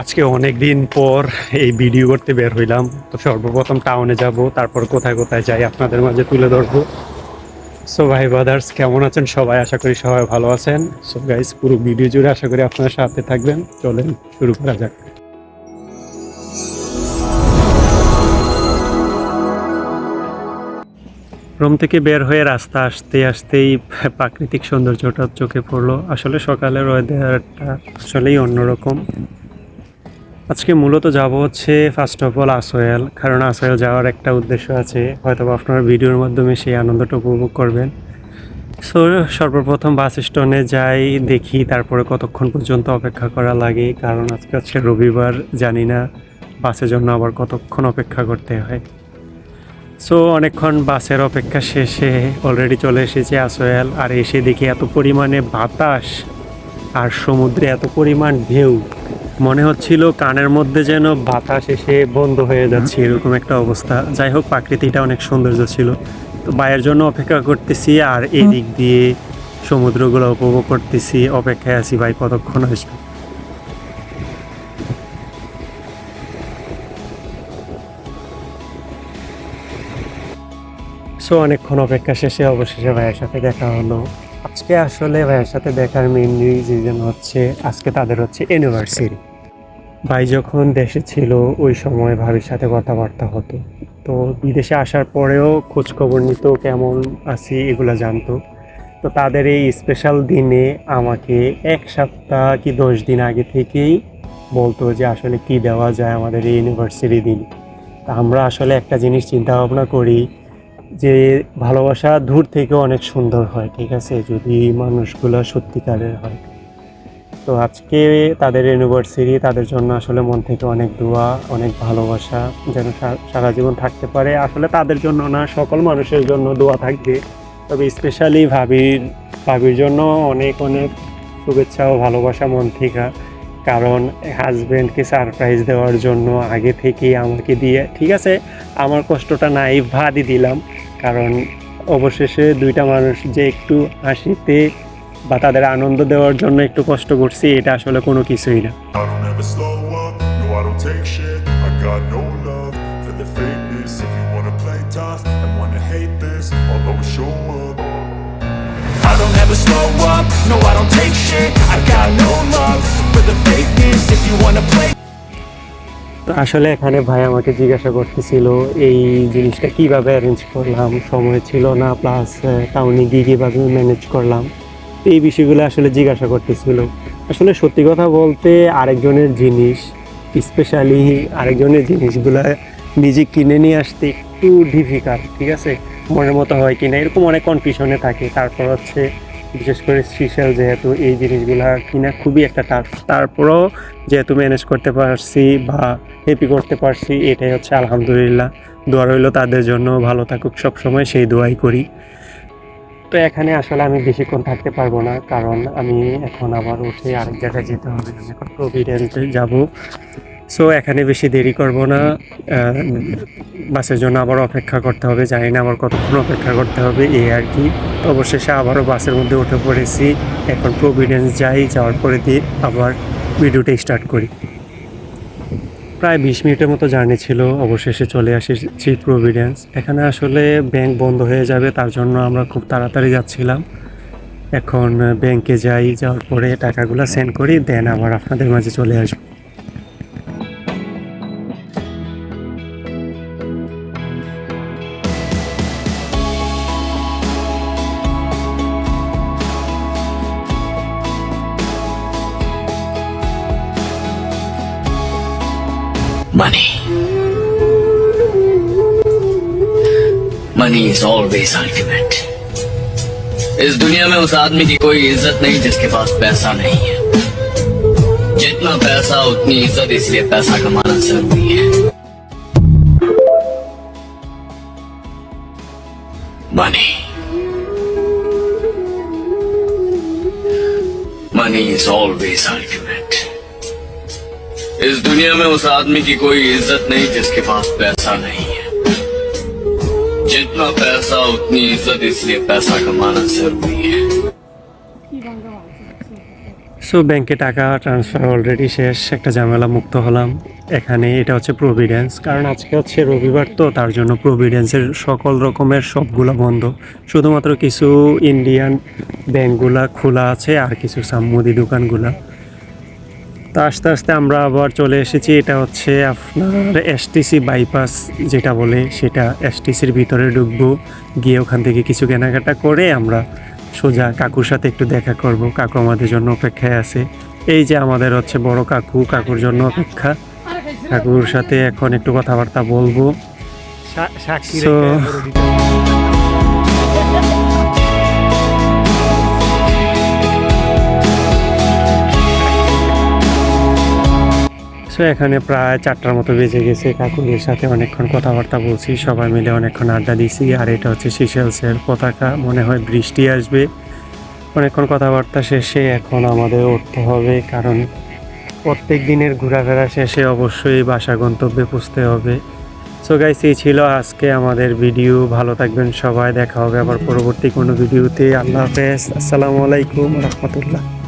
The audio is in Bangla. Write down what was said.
আজকে অনেক দিন পর এই ভিডিও করতে বের হইলাম। তো সর্বপ্রথম টাউনে যাব, তারপর কোথায় কোথায় যাই আপনাদের মাঝে তুলে ধরবো। সো ভাই ব্রাদার্স কেমন আছেন? সবাই আশা করি সবাই ভালো আছেন। সো গাইস পুরো ভিডিও জুড়ে আশা করি আপনারা সাথে থাকবেন। চলেন, শুরু করা যাক। রুম থেকে বের হয়ে রাস্তা আসতে আসতেই প্রাকৃতিক সৌন্দর্যটা চোখে পড়ল। আসলে সকালের ওয়েদারটা আসলেই অন্যরকম। আজকে মূলত যাব হচ্ছে ফার্স্ট অফ অল আসোয়েল, কারণ আসোয়েল যাওয়ার একটা উদ্দেশ্য আছে। হয়তো আপনার ভিডিওর মাধ্যমে সেই আনন্দটা উপভোগ করবেন। সো সর্বপ্রথম বাস স্ট্যান্ডে যাই, দেখি তারপরে কতক্ষণ পর্যন্ত অপেক্ষা করা লাগে, কারণ আজকে হচ্ছে রবিবার, জানি না বাসের জন্য আবার কতক্ষণ অপেক্ষা করতে হয়। সো অনেকক্ষণ বাসের অপেক্ষা শেষে অলরেডি চলে এসেছে আসোয়াল, আর এসে দেখি এত পরিমাণে বাতাস, আর সমুদ্রে এত পরিমাণ ঢেউ। মনে হচ্ছিল কানের মধ্যে যেন বাতাস এসে বন্ধ হয়ে যাচ্ছে এরকম একটা অবস্থা। যাই হোক প্রাকৃতিকটা অনেক সৌন্দর্য ছিল। তো বাইরের জন্য অপেক্ষা করতেছি আর এদিক দিয়ে সমুদ্রগুলো উপভোগ করতেছি অপেক্ষায় আছি ভাই কতক্ষণ আসবে। সো অনেকক্ষণ অপেক্ষা শেষে অবশেষে ভাইয়ের সাথে দেখা হলো। আজকে আসলে ভাইয়ের সাথে দেখার মেইন রিজন হচ্ছে, আজকে তাদের হচ্ছে ইউনিভার্সিটি ভাই যখন দেশে ছিল, ওই সময় ভাবির সাথে কথাবার্তা হতো। তো বিদেশে আসার পরেও খোঁজখবর নিত, কেমন আছি এগুলো জানতো। তো তাদের এই স্পেশাল দিনে আমাকে এক সপ্তাহ কি দশ দিন আগে থেকেই বলতো যে, আসলে কি দেওয়া যায় আমাদের এই ইউনিভার্সিটি দিন। আমরা আসলে একটা জিনিস চিন্তা ভাবনা করি যে ভালোবাসা দূর থেকে অনেক সুন্দর হয়, ঠিক আছে? যদি মানুষগুলো সত্যিকারের হয়। তো আজকে তাদের ইউনিভার্সিটি তাদের জন্য আসলে মন থেকে অনেক দোয়া, অনেক ভালোবাসা, যেন সারা জীবন থাকতে পারে। আসলে তাদের জন্য না, সকল মানুষের জন্য দোয়া থাকবে। তবে স্পেশালি ভাবির ভাবির জন্য অনেক অনেক শুভেচ্ছা ও ভালোবাসা মন থেকে। কারণ হাজব্যান্ডকে সারপ্রাইজ দেওয়ার জন্য আগে থেকেই আমাকে দিয়ে, ঠিক আছে? আমার কষ্টটা নাই ভাদই দিলাম। কারণ অবশেষে দুইটা মানুষ যে একটু হাসিতে বা তাদের আনন্দ দেওয়ার জন্য একটু কষ্ট করছি এটা আসলে কোনো কিছুই না। Slow up, no I don't take shit. I got no love তো আসলে এখানে ভাই আমাকে জিজ্ঞাসা করতেছিল, এই জিনিসটা কীভাবে অ্যারেঞ্জ করলাম? সময় ছিল না প্লাস টাউনে গিয়ে কীভাবে ম্যানেজ করলাম? তো এই বিষয়গুলো আসলে জিজ্ঞাসা করতেছিল। আসলে সত্যি কথা বলতে আরেকজনের জিনিস স্পেশালি আরেকজনের জিনিসগুলো নিজে কিনে নিয়ে আসতে একটু ডিফিকাল্ট ঠিক আছে? মনের মতো হয় কিনা, এরকম অনেক কনফিউশনে থাকে। তারপর হচ্ছে বিশেষ করে স্পেশাল যেহেতু এই জিনিসগুলা কিনা খুবই একটা টাফ তারপরও যেহেতু ম্যানেজ করতে পারছি বা হ্যাপি করতে পারছি, এটাই হচ্ছে আলহামদুলিল্লাহ। দোয়া রইল তাদের জন্য, ভালো থাকুক সব সময় সেই দোয়াই করি। তো এখানে আসলে আমি বেশিক্ষণ থাকতে পারব না, কারণ আমি এখন আবার উঠে আরেক জায়গায় যেতে হবে। আমি এখন প্রভিডেন্টে যাব। সো এখানে বেশি দেরি করব না। বাসের জন্য আবার অপেক্ষা করতে হবে। জানি না আবার কতক্ষণ অপেক্ষা করতে হবে, এই আর কি। অবশেষে আবারও বাসের মধ্যে উঠে পড়েছি। এখন প্রভিডেন্স যাই, যাওয়ার পরে দিয়ে আবার ভিডিওটা স্টার্ট করি। প্রায় বিশ মিনিটের মতো জার্নি ছিল। অবশেষে চলে আসেছি প্রভিডেন্স এখানে আসলে ব্যাংক বন্ধ হয়ে যাবে, তার জন্য আমরা খুব তাড়াতাড়ি যাচ্ছিলাম। এখন ব্যাংকে যাই, যাওয়ার পরে টাকাগুলো সেন্ড করি দেন আবার আপনাদের মাঝে চলে আসব। Money. Money is always ultimate. इस दुनिया में उस आदमी की कोई इज़्ज़त नहीं जिसके पास पैसा नहीं है जितना पैसा, उतनी इज़्ज़त, इसलिए पैसा कमाना ज़रूरी है money money is always ultimate इस दुनिया में उस आदमी की कोई इज्जत नहीं जिसके पास पैसा नहीं है जितना पैसा उतनी इज्जत इसलिए पैसा कमाना जरूरी है সো ব্যাংকে টাকা ট্রান্সফার অলরেডি শেষ একটা ঝামেলা মুক্ত হলাম এখানে এটা হচ্ছে প্রভিডেন্স কারণ আজকে হচ্ছে রবিবার তো তার জন্য প্রভিডেন্সের সকল রকমের সবগুলো বন্ধ শুধুমাত্র কিছু ইন্ডিয়ান ব্যাংকগুলা খোলা আছে আর কিছু সামুদি দোকানগুলা তো আস্তে আস্তে আমরা আবার চলে এসেছি। এটা হচ্ছে আপনার এসটিসি বাইপাস যেটা বলে সেটা এসটিসির ভিতরে ঢুকবো। গিয়ে ওখান থেকে কিছু কেনাকাটা করে আমরা সোজা কাকুর সাথে একটু দেখা করব। কাকু আমাদের জন্য অপেক্ষায় আছে। এই যে আমাদের হচ্ছে বড় কাকু কাকুর জন্য অপেক্ষা। কাকুর সাথে এখন একটু কথাবার্তা বলব। So- এখানে প্রায় চারটার মতো বেজে গেছে। কাকুদের সাথে অনেকক্ষণ কথাবার্তা বলছি, সবাই মিলে অনেকক্ষণ আড্ডা দিছি, আর এটা হচ্ছে সিশেলসের পতাকা। মনে হয় বৃষ্টি আসবে। অনেকক্ষণ কথাবার্তা শেষে এখন আমাদের উঠতে হবে, কারণ প্রত্যেক দিনের ঘোরাফেরা শেষে অবশ্যই বাসা গন্তব্যে পৌঁছতে হবে। সো গাইস এই ছিল আজকে আমাদের ভিডিও। ভালো থাকবেন সবাই, দেখা হবে আবার পরবর্তী কোনো ভিডিওতে। আল্লাহ হাফেজ। আসসালামু আলাইকুম রহমতুল্লাহ।